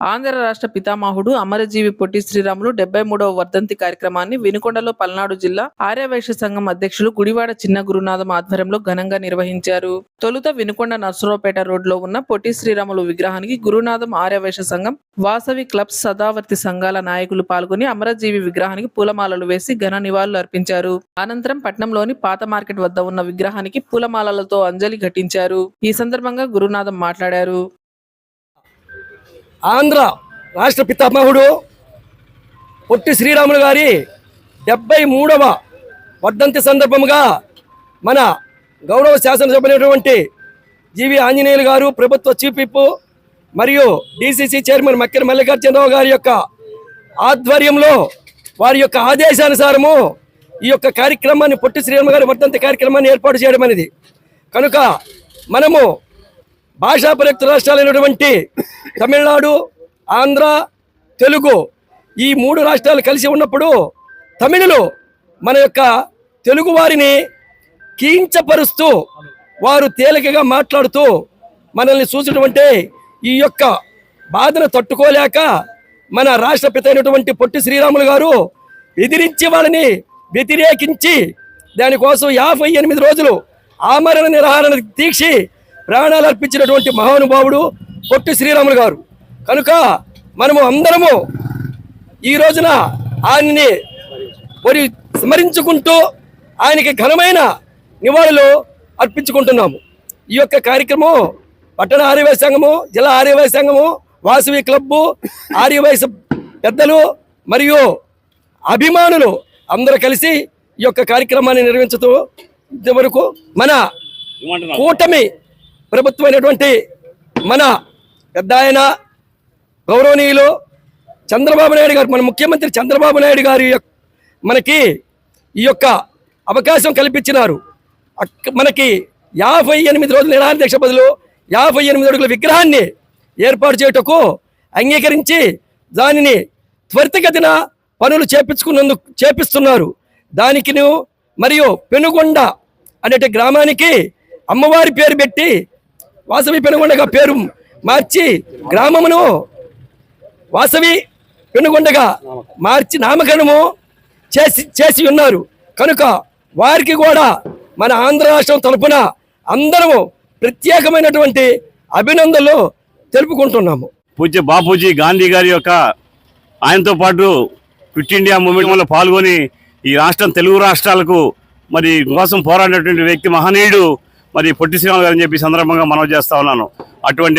ఆంధ్ర రాష్ట్ర పితామహుడు అమరజీవి పొట్టి శ్రీరాములు డెబ్బై మూడవ వర్ధంతి కార్యక్రమాన్ని వినుకొండలో పల్నాడు జిల్లా ఆర్యవైశ్య సంఘం అధ్యక్షులు గుడివాడ చిన్న గురునాథం ఆధ్వర్యంలో ఘనంగా నిర్వహించారు. తొలుత వినుకొండ నర్సరావుపేట రోడ్లో ఉన్న పొట్టి శ్రీరాములు విగ్రహానికి గురునాథం ఆర్యవైశ్య సంఘం వాసవి క్లబ్స్ సదావర్తి సంఘాల నాయకులు పాల్గొని అమరజీవి విగ్రహానికి పూలమాలలు వేసి ఘన నివాళులు అర్పించారు. అనంతరం పట్నంలోని పాత మార్కెట్ వద్ద ఉన్న విగ్రహానికి పూలమాలలతో అంజలి ఘటించారు. ఈ సందర్భంగా గురునాథం మాట్లాడారు. ఆంధ్ర రాష్ట్ర పితామహుడు పొట్టి శ్రీరాములు గారి డెబ్బై మూడవ వర్ధంతి సందర్భముగా మన గౌరవ శాసనసభ్యులైనటువంటి జీవి ఆంజనేయులు గారు ప్రభుత్వ చీఫ్ విప్ మరియు డిసిసి చైర్మన్ మక్కిన మల్లికార్జునరావు గారి యొక్క ఆధ్వర్యంలో వారి యొక్క ఆదేశానుసారము ఈ యొక్క కార్యక్రమాన్ని పొట్టి శ్రీరాములు గారి వర్ధంతి కార్యక్రమాన్ని ఏర్పాటు చేయడం అనేది. కనుక మనము భాషా ప్రయుక్త రాష్ట్రాలైనటువంటి తమిళనాడు ఆంధ్ర తెలుగు ఈ మూడు రాష్ట్రాలు కలిసి ఉన్నప్పుడు తమిళులు మన యొక్క తెలుగు వారిని కీంచపరుస్తూ వారు తేలికగా మాట్లాడుతూ మనల్ని చూసినటువంటి ఈ యొక్క బాధను తట్టుకోలేక మన రాష్ట్రపిత అయినటువంటి పొట్టి శ్రీరాములు గారు ఎదిరించి వాళ్ళని వ్యతిరేకించి దానికోసం యాభై ఎనిమిది రోజులు ఆమరణ నిర్హారణ దీక్షి ప్రాణాలు అర్పించినటువంటి మహానుభావుడు పొట్టి శ్రీరాములు గారు. కనుక మనము అందరము ఈ రోజున ఆయన్ని మరి స్మరించుకుంటూ ఆయనకి ఘనమైన నివాళులు అర్పించుకుంటున్నాము. ఈ యొక్క కార్యక్రమం పట్టణ ఆర్యవై సంఘము జిల్లా ఆర్యవై సంఘము వాసవి క్లబ్బు ఆర్యవైస పెద్దలు మరియు అభిమానులు అందరూ కలిసి ఈ యొక్క కార్యక్రమాన్ని నిర్వహించుతూ ఇంతవరకు మన కూటమి ప్రభుత్వమైనటువంటి మన పెద్ద ఆయన గౌరవనీయులు చంద్రబాబు నాయుడు గారు మన ముఖ్యమంత్రి చంద్రబాబు నాయుడు గారి మనకి ఈ యొక్క అవకాశం కల్పించినారు. మనకి యాభై ఎనిమిది రోజుల నిరాహార దీక్ష బదులు యాభై ఎనిమిది అడుగుల విగ్రహాన్ని ఏర్పాటు చేయుటకు అంగీకరించి దానిని త్వరితగతిన పనులు చేపించుకున్నందుకు చేపిస్తున్నారు. దానికి మరియు పెనుగొండ అనేటి గ్రామానికి అమ్మవారి పేరు పెట్టి వాసవి పెనుగొండగా పేరు మార్చి గ్రామమును వాసవి పెనుగొండగా మార్చి నామకరణము చేసి చేసి ఉన్నారు. కనుక వారికి కూడా మన ఆంధ్ర రాష్ట్రం తరపున అందరము ప్రత్యేకమైనటువంటి అభినందనలు తెలుపుకుంటున్నాము. పూజ్య బాపూజీ గాంధీ గారి యొక్క ఆయనతో పాటు క్విట్ ఇండియా మూవ్మెంట్లో పాల్గొని ఈ రాష్ట్రం తెలుగు రాష్ట్రాలకు మరి కోసం పోరాడినటువంటి వ్యక్తి మహనీయుడు మరి పొట్టి శ్రీరాములు గారు అని చెప్పి సందర్భంగా మనవి చేస్తా ఉన్నాను. అటువంటి